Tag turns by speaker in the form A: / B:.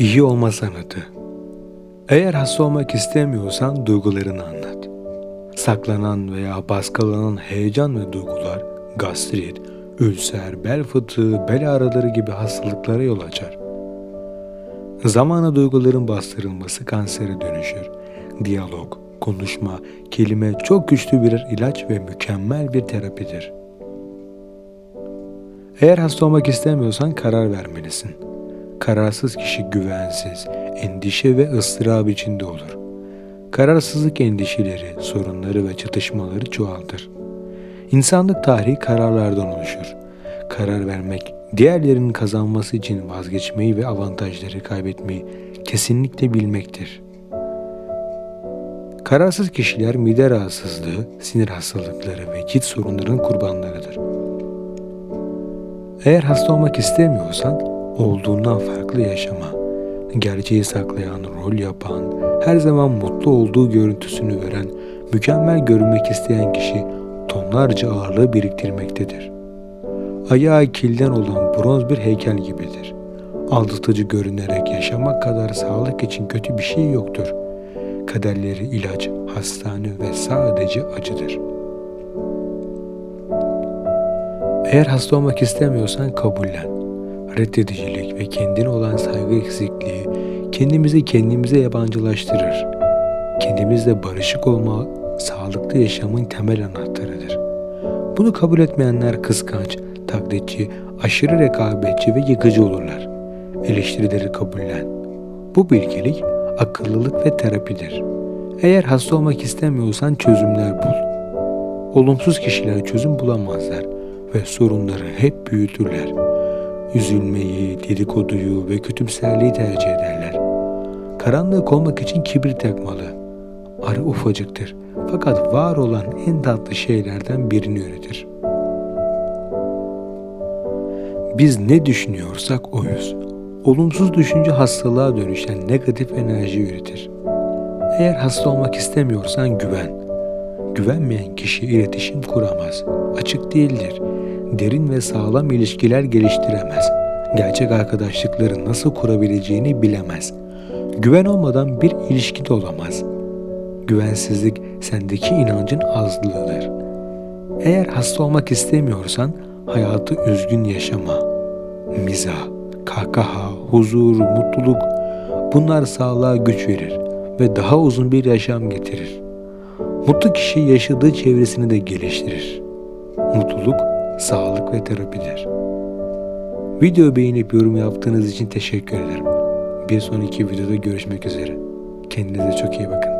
A: İyi olma sanatı. Eğer hasta olmak istemiyorsan duygularını anlat. Saklanan veya baskılanan heyecan ve duygular gastrit, ülser, bel fıtığı, bel ağrıları gibi hastalıklara yol açar. Zamanla duyguların bastırılması kansere dönüşür. Diyalog, konuşma, kelime çok güçlü birer ilaç ve mükemmel bir terapidir. Eğer hasta olmak istemiyorsan karar vermelisin. Kararsız kişi güvensiz, endişe ve ıstırap içinde olur. Kararsızlık endişeleri, sorunları ve çatışmaları çoğaltır. İnsanlık tarihi kararlardan oluşur. Karar vermek, diğerlerinin kazanması için vazgeçmeyi ve avantajları kaybetmeyi kesinlikle bilmektir. Kararsız kişiler mide rahatsızlığı, sinir hastalıkları ve cilt sorunlarının kurbanlarıdır. Eğer hasta olmak istemiyorsan olduğundan farklı yaşama. Gerçeği saklayan, rol yapan, her zaman mutlu olduğu görüntüsünü veren, mükemmel görünmek isteyen kişi tonlarca ağırlığı biriktirmektedir. Ayağı kilden olan bronz bir heykel gibidir. Aldatıcı görünerek yaşamak kadar sağlık için kötü bir şey yoktur. Kaderleri ilaç, hastane ve sadece acıdır. Eğer hasta olmak istemiyorsan kabullen. Reddedicilik ve kendine olan saygı eksikliği kendimizi kendimize yabancılaştırır. Kendimizle barışık olma sağlıklı yaşamın temel anahtarıdır. Bunu kabul etmeyenler kıskanç, taklitçi, aşırı rekabetçi ve yıkıcı olurlar. Eleştirileri kabullen. Bu bilgelik, akıllılık ve terapidir. Eğer hasta olmak istemiyorsan çözümler bul. Olumsuz kişiler çözüm bulamazlar ve sorunları hep büyütürler. Üzülmeyi, dedikoduyu ve kötümserliği tercih ederler. Karanlığı kovmak için kibir takmalı. Arı ufacıktır fakat var olan en tatlı şeylerden birini üretir. Biz ne düşünüyorsak oyuz. Olumsuz düşünce hastalığa dönüşen negatif enerji üretir. Eğer hasta olmak istemiyorsan güven. Güvenmeyen kişi iletişim kuramaz, açık değildir, derin ve sağlam ilişkiler geliştiremez, gerçek arkadaşlıkları nasıl kurabileceğini bilemez. Güven olmadan bir ilişki de olamaz. Güvensizlik sendeki inancın azlığıdır. Eğer hasta olmak istemiyorsan hayatı üzgün yaşama. Mizah, kahkaha, huzur, mutluluk bunlar sağlığa güç verir ve daha uzun bir yaşam getirir. Mutlu kişi yaşadığı çevresini de geliştirir. Mutluluk, sağlık ve terapidir. Video beğenip yorum yaptığınız için teşekkür ederim. Bir sonraki videoda görüşmek üzere. Kendinize çok iyi bakın.